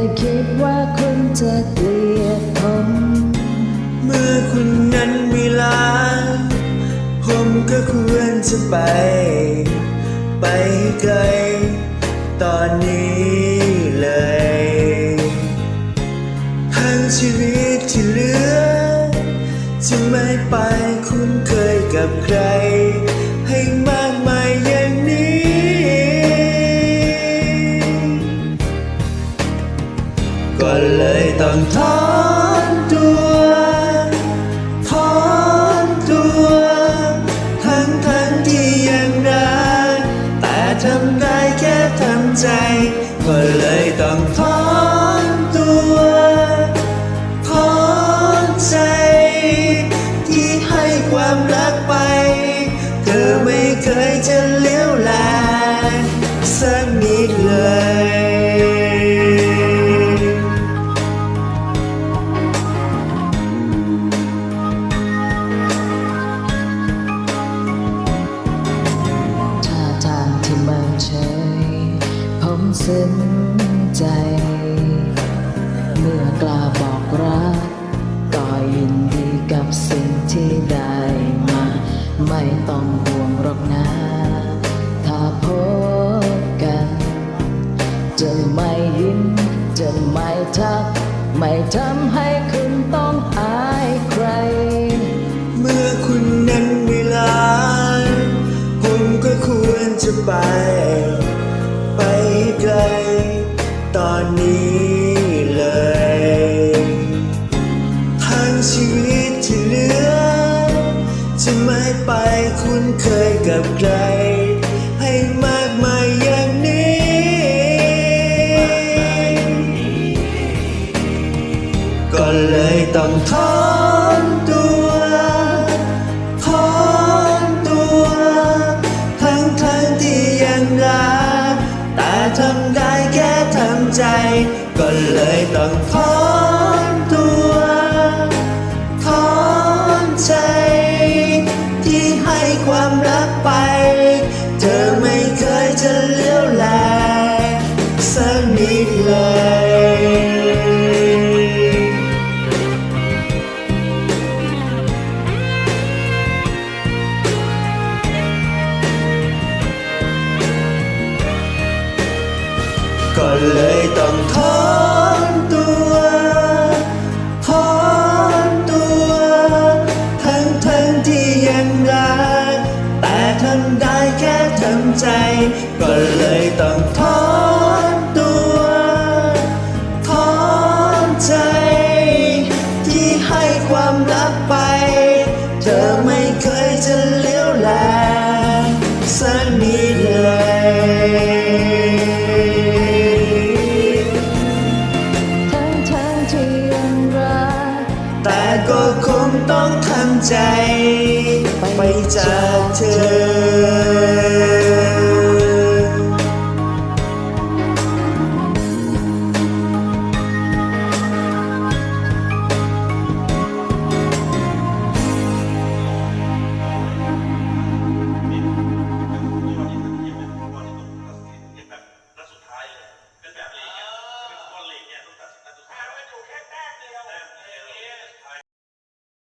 ยคิดว่าคุณจะเกลียดผม เมื่อคุณนั้นมีลา ผมก็ควรจะไป ไปไกล ตอนนี้เลย ทั้งชีวิตที่เหลือ จะไม่ไปคุณเคยกับใคร ให้มา เลยต้งถอนตัวถอนใจ ที่ให้ความรักไป เธอไม่เคยจะเลี้ยวแลสักนิดเลยท่าทางที่มินเฉยผมซึ้ง ใจ เมื่อกล้าบอกรัก ก็ยินดีกับสิ่งที่ได้มา ไม่ต้องห่วงหรอกนะ ถ้าพบกัน จะไม่ยิ้ม จะไม่ทัก ไม่ทำให้คุณต้องอ กับใคร ให้มากมายอย่างนี้ ก็เลยต้องถอนตัวถอนตัว ทั้งทั้งที่ยังรักแต่ทำได้แค่ทำใจ ก็เลยต้องถอน เลยต้องทอนตัวทอนตัว ทั้งทั้งที่ยังรัก แต่ทำได้แค่ทำใจ ก็เลยต้องทอน ใจไปจากเธอ